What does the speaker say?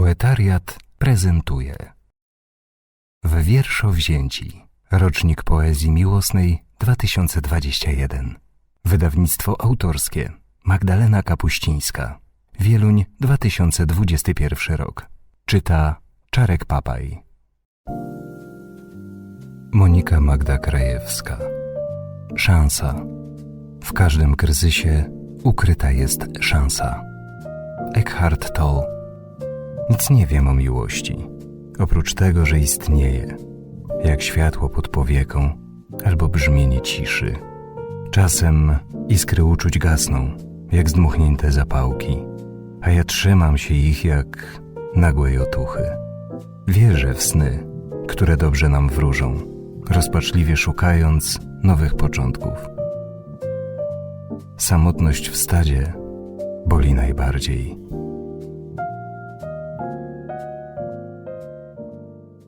Poetariat prezentuje. W wierszowzięci Rocznik Poezji Miłosnej 2021 Wydawnictwo autorskie Magdalena Kapuścińska. Wieluń 2021 rok. Czyta Czarek Papaj. Monika Magda Krajewska. Szansa. W każdym kryzysie ukryta jest szansa. Eckhart Tolle nic nie wiem o miłości, oprócz tego, że istnieje, jak światło pod powieką albo brzmienie ciszy. Czasem iskry uczuć gasną, jak zdmuchnięte zapałki, a ja trzymam się ich jak nagłej otuchy. Wierzę w sny, które dobrze nam wróżą, rozpaczliwie szukając nowych początków. Samotność w stadzie boli najbardziej